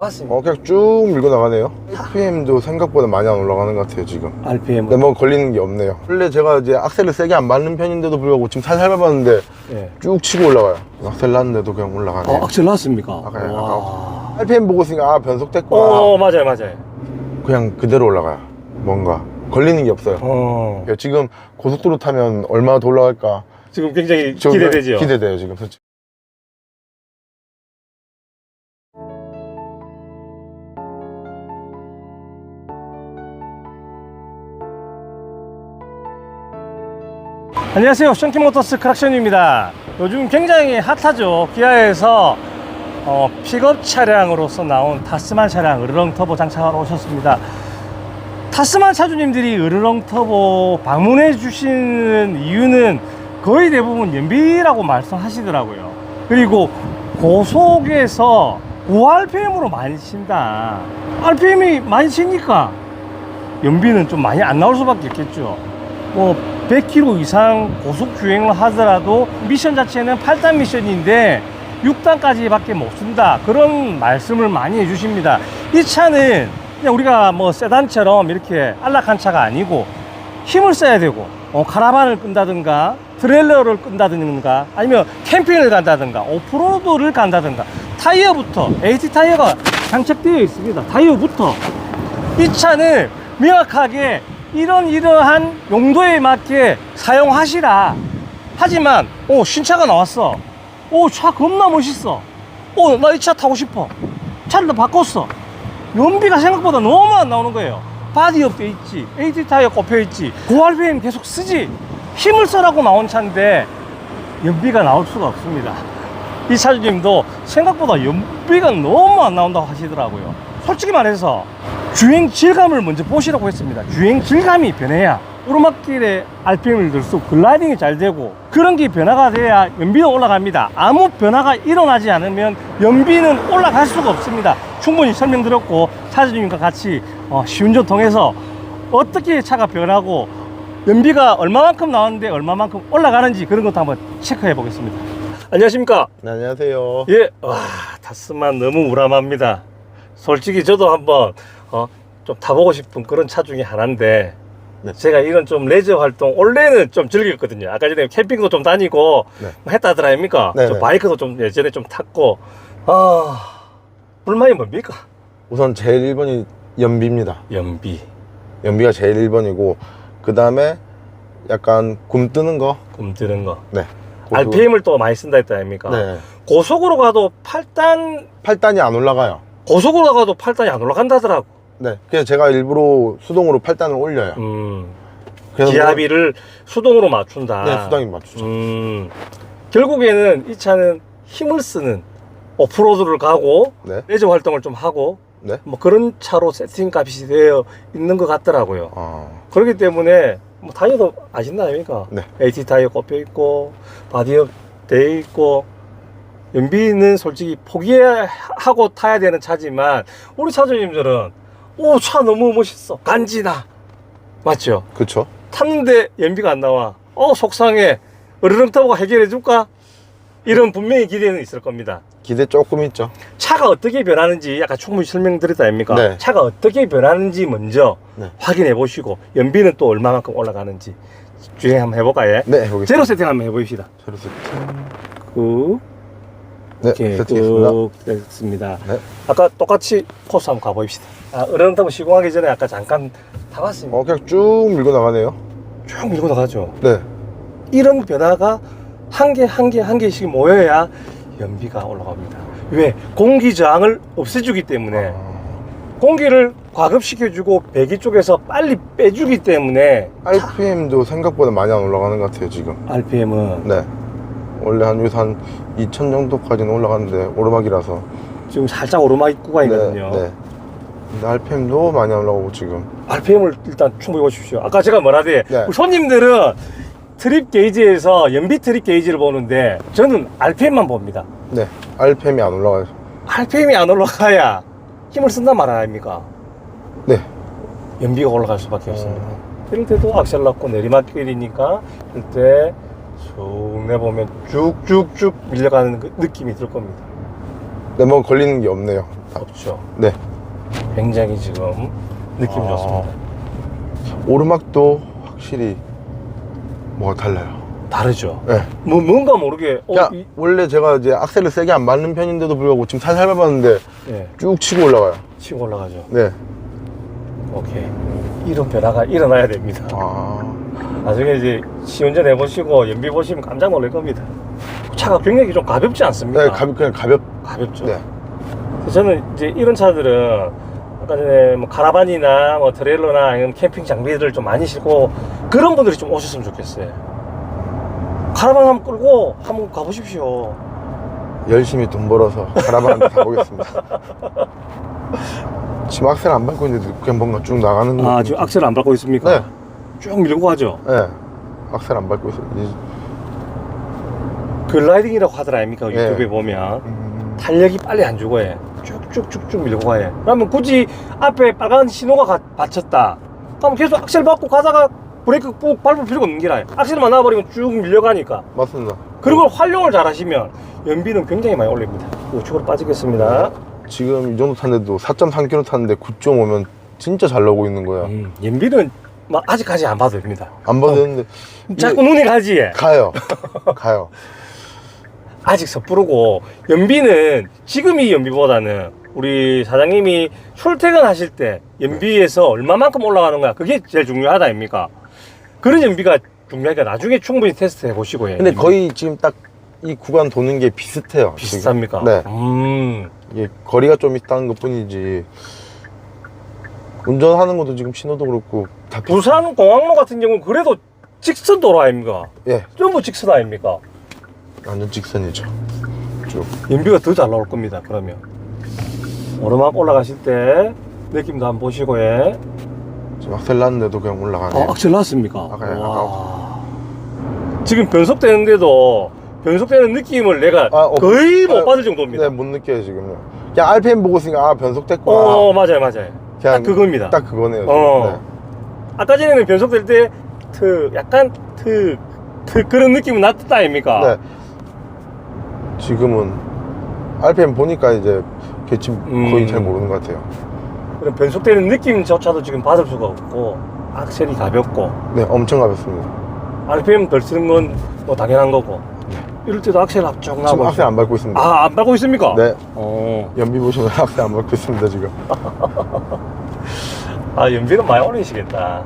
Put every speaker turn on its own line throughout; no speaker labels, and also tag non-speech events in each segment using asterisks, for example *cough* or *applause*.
맞습니다.
어, 그냥 쭉 밀고 나가네요. RPM도 생각보다 많이 안 올라가는 것 같아요, 지금.
RPM.
근데 뭐 걸리는 게 없네요. 원래 제가 이제 악셀을 세게 안 밟는 편인데도 불구하고 지금 살살 밟았는데
예.
쭉 치고 올라가요. 악셀 났는데도 그냥 올라가네.
어, 악셀 나왔습니까?
아까 네,
와.
RPM 보고 있으니까 아, 변속 됐구나.
어, 맞아요, 맞아요.
그냥 그대로 올라가요. 뭔가. 걸리는 게 없어요.
어.
지금 고속도로 타면 얼마나 더 올라갈까.
지금 굉장히
저-
기대되죠?
기대돼요, 지금. 솔직히.
안녕하세요. 션키모터스 크락션입니다. 요즘 굉장히 핫하죠. 기아에서 어, 픽업 차량으로서 나온 타스만 차량 으르렁 터보 장착하러 오셨습니다. 타스만 차주님들이 으르렁 터보 방문해 주시는 이유는 거의 대부분 연비라고 말씀하시더라고요. 그리고 고속에서 고RPM으로 많이 친다. RPM이 많이 치니까 연비는 좀 많이 안 나올 수밖에 없겠죠. 뭐 100km 이상 고속 주행을 하더라도 미션 자체는 8단 미션인데 6단까지밖에 못 쓴다. 그런 말씀을 많이 해주십니다. 이 차는 그냥 우리가 뭐 세단처럼 이렇게 안락한 차가 아니고 힘을 써야 되고 어, 카라반을 끈다든가 트레일러를 끈다든가 아니면 캠핑을 간다든가 오프로드를 간다든가 타이어부터 AT 타이어가 장착되어 있습니다. 타이어부터 이 차는 명확하게 이런 이러한 용도에 맞게 사용하시라. 하지만 오 신차가 나왔어. 오 차 겁나 멋있어. 오 나 이 차 타고 싶어. 차를 다 바꿨어. 연비가 생각보다 너무 안 나오는 거예요. 바디업 돼 있지, AT 타이어 꼽혀 있지, 고RPM 계속 쓰지. 힘을 써라고 나온 차인데 연비가 나올 수가 없습니다. 이 차주님도 생각보다 연비가 너무 안 나온다고 하시더라고요. 솔직히 말해서 주행 질감을 먼저 보시라고 했습니다. 주행 질감이 변해야 오르막길에 RPM을 들수록 글라이딩이 잘 되고 그런 게 변화가 돼야 연비는 올라갑니다. 아무 변화가 일어나지 않으면 연비는 올라갈 수가 없습니다. 충분히 설명드렸고 차주님과 같이 어, 시운전 통해서 어떻게 차가 변하고 연비가 얼마만큼 나왔는데 얼마만큼 올라가는지 그런 것도 한번 체크해 보겠습니다. 안녕하십니까?
네, 안녕하세요.
예, 와, 타스만 너무 우람합니다. 솔직히 저도 한번 어, 좀 타보고 싶은 그런 차 중에 하나인데
네.
제가 이런 좀 레저 활동 원래는 좀 즐겼거든요. 아까 전에 캠핑도 좀 다니고
네.
뭐 했다 하더라 아닙니까?
네,
저
네.
바이크도 좀 예전에 좀 탔고 아 불만이 뭡니까?
우선 제일 1번이 연비입니다.
연비,
연비가 제일 1번이고, 그 다음에 약간 굼 뜨는 거.
꿈뜨는 거.
네.
RPM을 또 많이 쓴다 했다 아닙니까?
네.
고속으로 가도 8단
8단이 안 올라가요.
고속으로 가도 8단이 안 올라간다더라고.
네. 그래서 제가 일부러 수동으로 8단을 올려요.
음.
그래서
기압비를 수동으로 맞춘다.
네, 수동이 맞추죠.
음, 결국에는 이 차는 힘을 쓰는 오프로드를 가고
네.
레저 활동을 좀 하고
네.
뭐 그런 차로 세팅 값이 되어 있는 것 같더라고요.
아,
그렇기 때문에 뭐 타이어도 아신다 아닙니까?
네.
AT 타이어 꼽혀 있고 바디업 돼 있고 연비는 솔직히 포기하고 타야 되는 차지만 우리 차주님들은 오 차 너무 멋있어 간지나 맞죠?
그쵸.
탔는데 연비가 안 나와. 어, 속상해. 으르렁 터보가 해결해 줄까? 이런 분명히 기대는 있을 겁니다.
기대 조금 있죠.
차가 어떻게 변하는지 아까 충분히 설명드렸다 아닙니까?
네.
차가 어떻게 변하는지 먼저
네.
확인해 보시고 연비는 또 얼마만큼 올라가는지 주행 한번 해볼까요? 예?
네, 해보겠습니다.
제로 세팅 한번 해봅시다.
제로 세팅.
꾹.
네,
이렇게
세팅했습니다.
꾹 됐습니다.
네.
아까 똑같이 코스 한번 가봅시다. 아, 으르렁 터보 시공하기 전에 아까 잠깐 타봤습니다.
어, 그냥 쭉 밀고 나가네요.
쭉 밀고 나가죠.
네.
이런 변화가 한 개 한 개 한 개씩 모여야 연비가 올라갑니다. 왜? 공기 저항을 없애주기 때문에
아,
공기를 과급시켜주고 배기 쪽에서 빨리 빼주기 때문에
RPM도 생각보다 많이 안 올라가는 것 같아요, 지금.
RPM은
네. 원래 한 여기서 한2000 정도까지는 올라갔는데, 오르막이라서.
지금 살짝 오르막이 구간이거든요.
네, 네. 근데 RPM도 많이 안 올라가고, 지금.
RPM을 일단 충분히 보십시오. 아까 제가 뭐라대
네.
우리 손님들은 트립 게이지에서 연비 트립 게이지를 보는데 저는 RPM만 봅니다.
네. RPM이 안 올라가요.
RPM이 안 올라가야 힘을 쓴단 말 아닙니까?
네.
연비가 올라갈 수밖에 없습니다.
어.
이럴 때도 악셀 넣고 내리막길이니까 이럴 때 쭉 내보면 쭉쭉쭉 밀려가는 그 느낌이 들 겁니다.
네, 뭐 걸리는 게 없네요.
없죠.
네.
굉장히 지금 느낌
아.
좋습니다.
오르막도 확실히 뭐가 달라요.
다르죠.
네.
뭐 뭔가 모르게 어,
그냥
이,
원래 제가 이제 악셀을 세게 안 맞는 편인데도 불구하고 지금 살살 밟았는데
예,
쭉 치고 올라가요.
치고 올라가죠.
네.
오케이. 이런 변화가 일어나야 됩니다.
아.
나중에 이제 시운전 해보시고 연비 보시면 깜짝 놀랄 겁니다. 차가 굉장히 좀 가볍지 않습니까?
네, 가볍, 그냥 가볍.
가볍죠.
네.
그래서 저는 이제 이런 차들은 아까 전에 뭐 카라반이나 뭐 트레일러나 아니면 캠핑 장비들을 좀 많이 싣고 그런 분들이 좀 오셨으면 좋겠어요. 카라반 한번 끌고 한번 가보십시오.
열심히 돈 벌어서 카라반한테 가보겠습니다. 지금 악셀 안 밟고 있는데 그냥 뭔가 쭉 나가는 거.
아 지금 악셀 안 밟고 있습니까?
네.
쭉 밀고 가죠.
네. 악셀 안 밟고 있어요. 이-
글라이딩이라고 하더라 아닙니까?
네.
유튜브에 보면
음,
탄력이 빨리 안 주고 해. 쭉쭉쭉쭉 밀고 가해. 그러면 굳이 앞에 빨간 신호가 가- 받쳤다. 그럼 계속 악셀 밟고 가다가 브레이크 꾹 밟을 필요가 없는 게라. 악셀만 놔버리면 쭉 밀려가니까.
맞습니다.
그리고 활용을 잘 하시면 연비는 굉장히 많이 올립니다. 우측으로 빠지겠습니다.
지금 이 정도 탔는데도 4.3km 탔는데 9.5면 진짜 잘 나오고 있는 거야.
음, 연비는 막 아직까지 안 봐도 됩니다.
안 봐도 되는데
자꾸 눈에 가지.
가요. *laughs* 가요.
아직 섣부르고 연비는 지금 이 연비보다는 우리 사장님이 출퇴근하실 때 연비에서 얼마만큼 올라가는 거야 그게 제일 중요하다 아닙니까 그런 연비가 중요하니까 나중에 충분히 테스트 해보시고 해
근데 거의 지금 딱 이 구간 도는 게 비슷해요.
비슷합니까?
네.
음,
이게 거리가 좀 있다는 것 뿐이지. 운전하는 것도 지금 신호도 그렇고 다
부산 공항로 같은 경우는 그래도 직선 도로 아닙니까?
예,
전부 직선 아닙니까?
완전 직선이죠. 쭉.
연비가 더 잘 나올 겁니다 그러면 오르막 올라가실 때 느낌도 한번 보시고 해
지금 악셀 났는데도 그냥 올라가네.
아, 악셀 났습니까?
아까요,
와. 지금 변속되는데도 변속되는 느낌을 내가
아, 어,
거의 못
아,
받을 정도입니다.
네, 못 느껴요 지금요. 그냥 RPM 보고 있으니까 아 변속됐구나.
어, 맞아요, 맞아요.
그냥
딱 그겁니다.
딱 그거네요.
어. 아까 전에는 변속 될 때, 트, 약간 트, 트, 그런 느낌은 났다 아닙니까?
네. 네. 지금은 RPM 보니까 이제 개침
음.
거의 잘 모르는 것 같아요.
그런 변속되는 느낌조차도 지금 받을 수가 없고, 악셀이 가볍고,
네, 엄청 가볍습니다.
RPM 덜 쓰는 건 뭐 당연한 거고, 이럴 때도 악셀 앞쪽
지금
나고.
악셀 안 밟고 있습니다.
아, 안 밟고 있습니까?
네,
어.
연비 보시면 *laughs* 악셀 안 밟고 있습니다 지금. *laughs*
아, 연비는 많이 올리시겠다.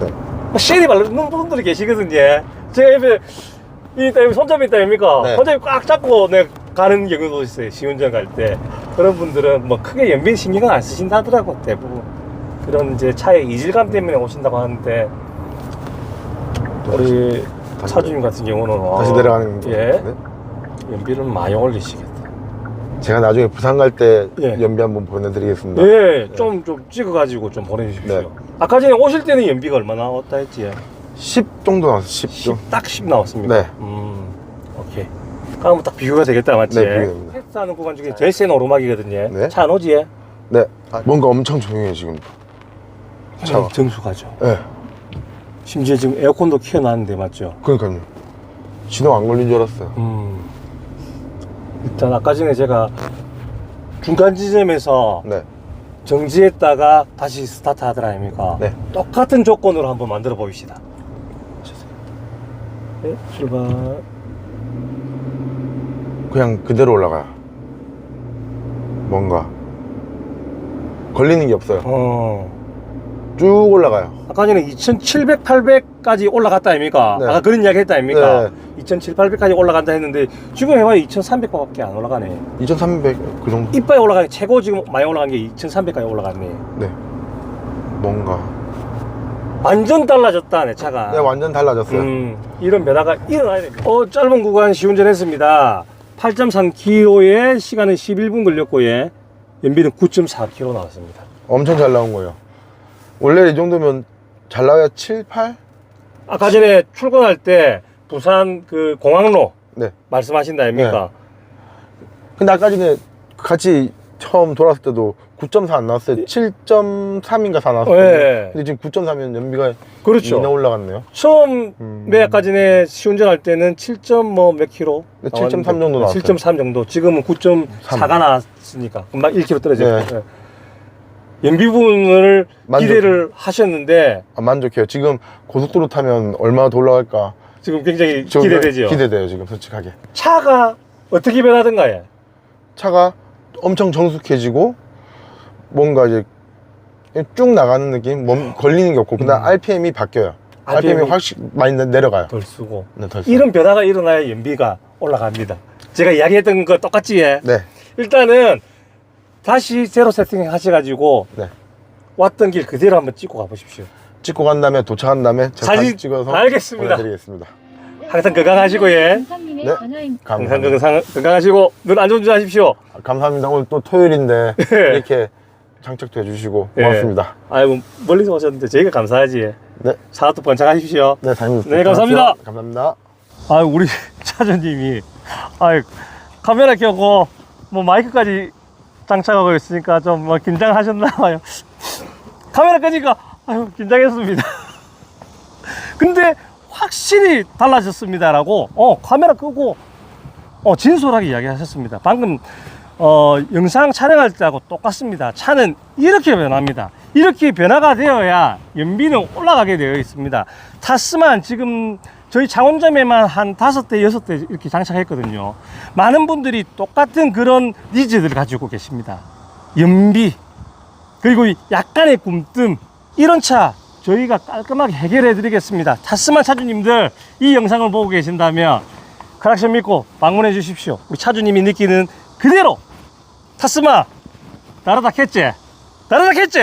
네.
쉐리 바르는 분들이 계시거든요. 제가 옆에 이 때문에 손잡이 있다 아닙니까?
네.
손잡이 꽉 잡고 내 가는 경우도 있어요. 시운전 갈 때. 그런 분들은 뭐 크게 연비 신경 안 쓰신다더라고 대부분. 그런 이제 차의 이질감 때문에 오신다고 하는데 우리
다시
차주님 같은 경우는
다시
어,
내려가는 거.
예
네.
연비를 많이 올리시겠다.
제가 나중에 부산 갈 때
예.
연비 한번 보내드리겠습니다.
예, 좀 좀 찍어가지고 좀 보내주십시오.
네.
아까 전에 오실 때는 연비가 얼마나 나왔다 했지?
10 정도 나왔어요. 10
10,
좀.
딱10 나왔습니까?
네.
음, 오케이. 그러면 딱 비교가 되겠다, 맞지?
네, 비교가 됩니다.
테스트하는 구간 중에 제일 센 오르막이거든요.
네.
차 안 오지?
네. 뭔가 엄청 조용해요 지금. 차가.
정수가죠.
네.
심지어 지금 에어컨도 키워놨는데, 맞죠?
그러니까요. 신호 안 걸린 줄 알았어요.
음. 일단 아까 전에 제가 중간 지점에서
네.
정지했다가 다시 스타트 하더라 아닙니까?
네.
똑같은 조건으로 한번 만들어 보입시다. 네, 출발.
그냥 그대로 올라가요. 뭔가 걸리는 게 없어요.
어.
쭉 올라가요.
아까 전에 2,700, 800까지 올라갔다 아닙니까?
네.
아까 그런 이야기 했다 아닙니까?
네.
2,700, 800까지 올라간다 했는데 지금 해봐야 2,300밖에 안 올라가네.
2,300 그 정도.
이빨이 올라가네. 최고 지금 많이 올라간 게 2,300까지 올라갔네.
네. 뭔가.
완전 달라졌다 내 차가.
네, 완전 달라졌어요.
음, 이런 변화가 일어나야 됩니다. 어, 짧은 구간 시운전했습니다. 8.3km에 시간은 11분 걸렸고요. 연비는 9.4km 나왔습니다.
엄청 잘 나온 거예요. 원래 이 정도면 잘 나와야 7, 8?
아까 전에 출근할 때 부산 그 공항로
네.
말씀하신다 아닙니까?
근데 아까 전에 같이 처음 돌았을 때도 9.4 안 나왔어요. 7.3인가 4 나왔어요.
네.
근데 지금 9.3이면 연비가
그렇죠.
2나 올라갔네요.
처음
음.
몇 아까 전에 시운전할 때는 7점 뭐몇 킬로?
네, 7.3 정도 나왔어요.
7.3 정도. 지금은 9.4가 나왔으니까 금방 1km 떨어졌고.
네.
예. 연비 부분을
만족.
기대를 하셨는데
아, 만족해요. 지금 고속도로 타면 얼마나 더 올라갈까?
지금 굉장히
저-
기대되죠.
기대돼요, 지금 솔직하게.
차가 어떻게 변하던가요?
차가 엄청 정숙해지고 뭔가 이제 쭉 나가는 느낌, 몸 걸리는 게 없고 그다음 RPM이 바뀌어요. RPM이,
RPM 이
확실히 많이 내- 내려가요.
덜 쓰고
네, 덜 써요.
이런 변화가 일어나야 연비가 올라갑니다. 제가 이야기했던 거 똑같지? 예?
네,
일단은 다시 제로 세팅 하셔가지고
네.
왔던 길 그대로 한번 찍고 가보십시오.
찍고 간 다음에 도착한 다음에 제가
사진
사진 찍어서
알겠습니다.
보내드리겠습니다.
항상 건강하시고 예.
네.
전화입니다.
항상
감사합니다.
건강, 건강하시고 늘 안전운전하십시오.
감사합니다. 오늘 또 토요일인데
예.
이렇게 장착도 해주시고
예.
고맙습니다.
아이고 멀리서 오셨는데 저희가 감사하지.
네,
사업도 번창하십시오.
네, 다님.
네, 감사합니다.
감사합니다.
아 우리 *laughs* 차주님이 아 카메라 켜고 뭐 마이크까지 장착하고 있으니까 좀 뭐 긴장하셨나 봐요. 카메라 끄니까 아유 긴장했습니다. 근데 확실히 달라졌습니다라고 어 카메라 끄고 어 진솔하게 이야기하셨습니다. 방금 어 영상 촬영할 때하고 똑같습니다. 차는 이렇게 변합니다. 이렇게 변화가 되어야 연비는 올라가게 되어 있습니다. 타스만 지금 저희 창원점에만 한 다섯 대 여섯 대 이렇게 장착했거든요. 많은 분들이 똑같은 그런 니즈들을 가지고 계십니다. 연비 그리고 이 약간의 굼뜸 이런 차 저희가 깔끔하게 해결해 드리겠습니다 타스만 차주님들 이 영상을 보고 계신다면 크락션 믿고 방문해 주십시오 우리 차주님이 느끼는 그대로 타스마 다르다 겠지 다르다 겠지